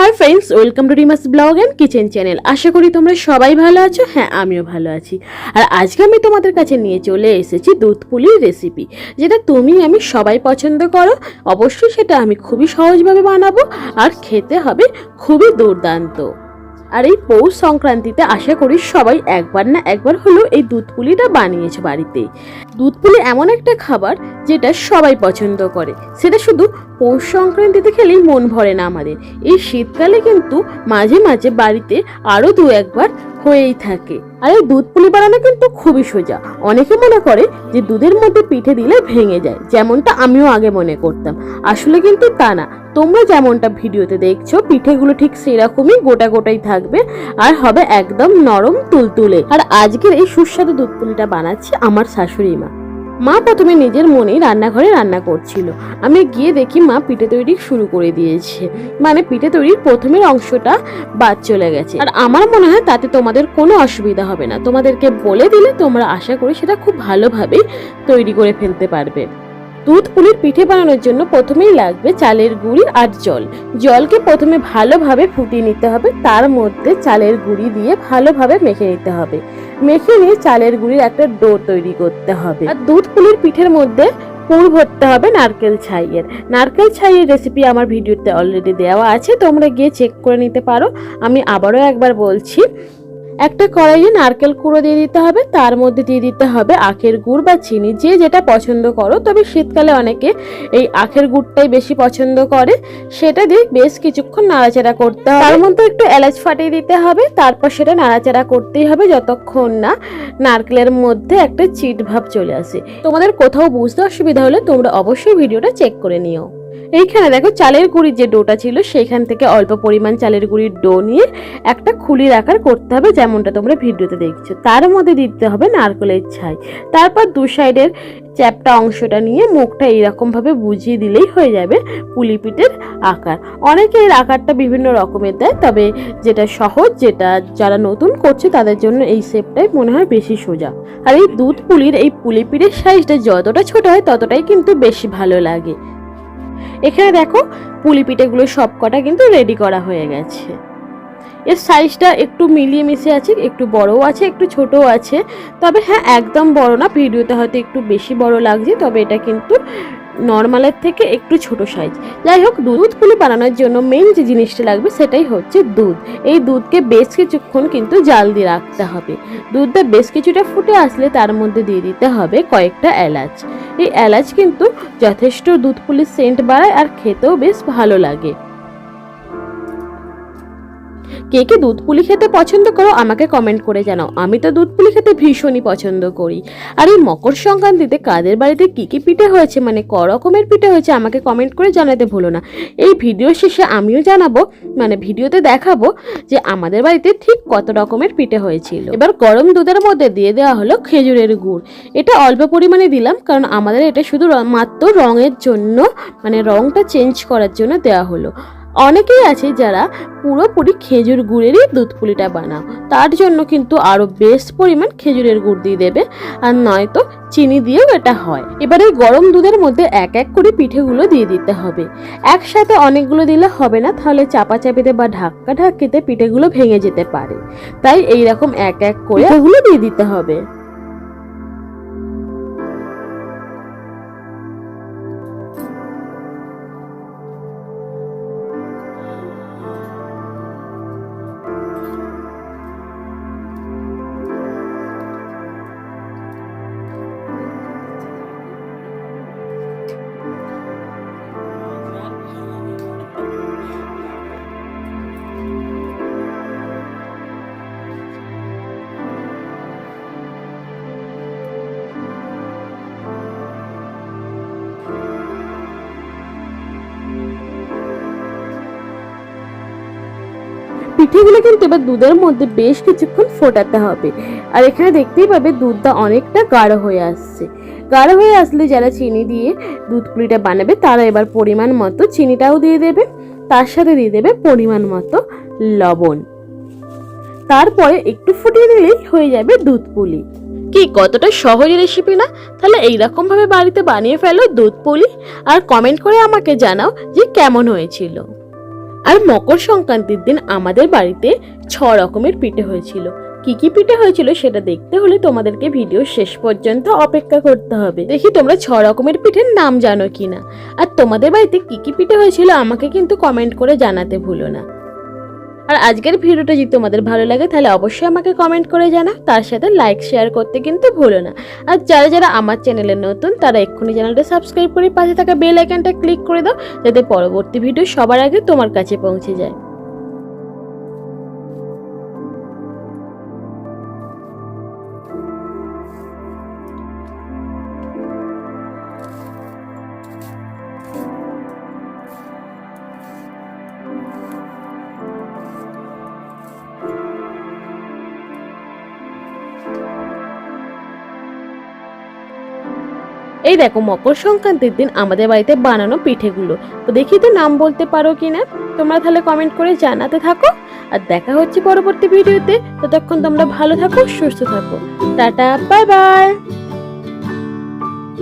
Hi friends welcome to Rima's blog and kitchen channel আশা করি তোমরা সবাই ভালো আছো হ্যাঁ আমিও ভালো আছি। আর আজকে আমি তোমাদের কাছে নিয়ে চলে এসেছি দুধ পুলির রেসিপি যেটা তুমি আমি সবাই পছন্দ করো। অবশ্যই সেটা আমি খুবই সহজভাবে বানাবো আর খেতে হবে খুবই দুর্দান্ত। আর এই পৌষ সংক্রান্তিতে আশা করি সবাই একবার না একবার হলেও এই দুধ পুলিটা বানিয়েছে বাড়িতে। দুধ পুলি এমন একটা খাবার যেটা সবাই পছন্দ করে, সেটা শুধু পৌষ সংক্রান্তিতে খেলেই মন ভরে না আমাদের। এই শীতকালে কিন্তু মাঝে মাঝে বাড়িতে আরও দু একবার হয়েই থাকে। আর এই দুধ পুলি বানানো কিন্তু খুবই সোজা। অনেকে মনে করে যে দুধের মধ্যে পিঠে দিলে ভেঙে যায়, যেমনটা আমিও আগে মনে করতাম। আসলে কিন্তু তা না। তোমরা যেমনটা ভিডিওতে দেখছ, পিঠেগুলো ঠিক সেরকমই গোটা গোটাই থাকবে আর হবে একদম নরম তুলতুলে। আর আজকের এই সুস্বাদু দুধ পুলিটা বানাচ্ছে আমার শাশুড়ি মা। মা প্রথমে নিজের মনেই রান্নাঘরে রান্না করছিল। আমি গিয়ে দেখি মা পিঠে তৈরি শুরু করে দিয়েছে। মানে পিঠে তৈরির প্রথমের অংশটা বাদ চলে গেছে। আর আমার মনে হয় তাতে তোমাদের কোনো অসুবিধা হবে না। তোমাদেরকে বলে দিলে তোমরা আশা করি সেটা খুব ভালোভাবেই তৈরি করে ফেলতে পারবে। দুধ পুলির পিঠে বানানোর জন্য প্রথমেই লাগবে চালের গুঁড়ি আর জল। জলকে প্রথমে ভালোভাবে ফুটিয়ে নিতে হবে। তার মধ্যে চালের গুঁড়ি দিয়ে ভালোভাবে মেখে নিতে হবে। মেখে নিয়ে চালের গুঁড়ির একটা ডো তৈরি করতে হবে। আর দুধ পুলির পিঠের মধ্যে পুর ভরতে হবে নারকেল ছাইয়ের। নারকেল ছাইয়ের রেসিপি আমার ভিডিওতে অলরেডি দেওয়া আছে, তোমরা গিয়ে চেক করে নিতে পারো। আমি আবারও একবার বলছি একটা কড়াইয়ে নারকেল কুড়ো দিয়ে দিতে হবে, তার মধ্যে দিয়ে দিতে হবে আখের গুড় বা চিনি। যে যেটা পছন্দ করো, তবে শীতকালে অনেকে এই আখের গুড়টাই বেশি পছন্দ করে, সেটা দিয়ে বেশ কিছুক্ষণ নাড়াচাড়া করতে হবে। তার মধ্যে একটু এলাচ ফাটিয়ে দিতে হবে, তারপর সেটা নাড়াচাড়া করতেই হবে যতক্ষণ না নারকেলের মধ্যে একটা চিট ভাব চলে আসে। তোমাদের কোথাও বুঝতে অসুবিধা হলে তোমরা অবশ্যই ভিডিওটা চেক করে নিও। এইখানে দেখো চালের গুঁড়ির যে ডোটা ছিল, সেইখান থেকে অল্প পরিমাণ চালের গুঁড়ির ডো নিয়ে একটা খুলির আকার করতে হবে, যেমনটা তোমরা ভিডিওতে দেখছ। তার মধ্যে দিতে হবে নারকেলের ছাই। তারপর দু সাইডের চ্যাপটা অংশটা নিয়ে মুখটা এইরকমভাবে বুঝিয়ে দিলেই হয়ে যাবে পুলি পিঠের আকার। অনেকে এর আকারটা বিভিন্ন রকমের দেয়, তবে যেটা সহজ, যেটা যারা নতুন করছে, তাদের জন্য এই শেপটাই মনে হয় বেশি সোজা। আর এই দুধ পুলির এই পুলি পিঠের সাইজটা যতটা ছোট হয়, ততটাই কিন্তু বেশি ভালো লাগে। এখানে দেখো পুলি পিঠেগুলো সব কটা কিন্তু রেডি করা হয়ে গেছে। এর সাইজটা একটু মিলিয়ে মিশে আছে, একটু বড়ও আছে, একটু ছোটও আছে। তবে হ্যাঁ একদম বড় না, ভিডিওতে হয়তো একটু বেশি বড় লাগছে, তবে এটা কিন্তু নর্মালের থেকে একটু ছোট সাইজ যাই হোক, দুধ পুলি বানানোর জন্য মেন যে জিনিসটা লাগবে সেটাই হচ্ছে দুধ। এই দুধকে বেশ কিছুক্ষণ কিন্তু জাল দিয়ে রাখতে হবে। দুধটা বেশ কিছুটা ফুটে আসলে তার মধ্যে দিয়ে দিতে হবে কয়েকটা এলাচ। এই এলাচ কিন্তু যথেষ্ট দুধ পুলির সেন্ট বাড়ায় আর খেতেও বেশ ভালো লাগে। কে কে দুধ পুলি খেতে পছন্দ করো আমাকে কমেন্ট করে জানাও। আমি তো দুধ পুলি খেতে ভীষণই পছন্দ করি। আর এই মকর সংক্রান্তিতে কাদের বাড়িতে কি কি পিঠে হয়েছে মানে ক রকমের পিঠে হয়েছে আমাকে কমেন্ট করে জানাতে ভুলো না। এই ভিডিও শেষে আমিও জানাব মানে ভিডিওতে দেখাবো যে আমাদের বাড়িতে ঠিক কত রকমের পিঠে হয়েছিল। এবার গরম দুধের মধ্যে দিয়ে দেওয়া হলো খেজুরের গুড়। এটা অল্প পরিমাণে দিলাম, কারণ আমাদের এটা শুধু মাত্র রঙের জন্য মানে রংটা চেঞ্জ করার জন্য দেওয়া হলো। অনেকেই আছে যারা পুরোপুরি খেজুর গুড়েরই দুধ পুলিটা বানাও। তার জন্য কিন্তু আরও বেশ পরিমাণ খেজুরের গুড় দিয়ে দেবে আর নয়তো চিনি দিয়েও এটা হয়। এবারে গরম দুধের মধ্যে এক এক করে পিঠেগুলো দিয়ে দিতে হবে। একসাথে অনেকগুলো দিলে হবে না তাহলে চাপা চাপিতে বা ঢাক্কা ঢাক্কিতে পিঠেগুলো ভেঙে যেতে পারে। তাই এই রকম এক এক করে পিঠেগুলো দিয়ে দিতে হবে। পিঠেগুলো কিন্তু এবার দুধের মধ্যে বেশ কিছুক্ষণ ফোটাতে হবে। আর এখানে দেখতেই পাবে দুধটা অনেকটা গাঢ় হয়ে আসছে। গাঢ় হয়ে আসলে যারা চিনি দিয়ে দুধ বানাবে, তারা এবার পরিমাণ মতো চিনিটাও দিয়ে দেবে, তার সাথে দিয়ে দেবে পরিমাণ মতো লবণ। তারপরে একটু ফুটিয়ে দিলেই হয়ে যাবে দুধ পুলি। কি, কতটা সহজ রেসিপি না? তাহলে এইরকম ভাবে বাড়িতে বানিয়ে ফেলো দুধ পুলি, আর কমেন্ট করে আমাকে জানাও যে কেমন হয়েছিল। আর মকর সংক্রান্তির দিন আমাদের বাড়িতে ছ রকমের পিঠে হয়েছিল। কি কি পিঠে হয়েছিল সেটা দেখতে হলে তোমাদেরকে ভিডিও শেষ পর্যন্ত অপেক্ষা করতে হবে। দেখি তোমরা ছ রকমের পিঠের নাম জানো কিনা। আর তোমাদের বাড়িতে কি কি পিঠে হয়েছিল আমাকে কিন্তু কমেন্ট করে জানাতে ভুলো না। আর আজকের ভিডিওটা যদি তোমাদের ভালো লাগে, তাহলে অবশ্যই আমাকে কমেন্ট করে জানা তার সাথে লাইক শেয়ার করতে কিন্তু ভুলো না। আর যারা যারা আমার চ্যানেলে নতুন, তারা এক্ষুনি চ্যানেলটা সাবস্ক্রাইব করে পাশে থাকা বেল আইকনটা ক্লিক করে দাও, যাতে পরবর্তী ভিডিও সবার আগে তোমার কাছে পৌঁছে যায়। এই দেখো, মকর সংক্রান্তির দিন আমাদের বাড়িতে বানানো পিঠেগুলো। তো দেখি তো নাম বলতে পারো কি না? তোমরা তাহলে কমেন্ট করে জানাতে থাকো। আর দেখা হচ্ছে পরবর্তী ভিডিওতে। ততক্ষণ তোমরা ভালো থাকো, সুস্থ থাকো। Tata bye bye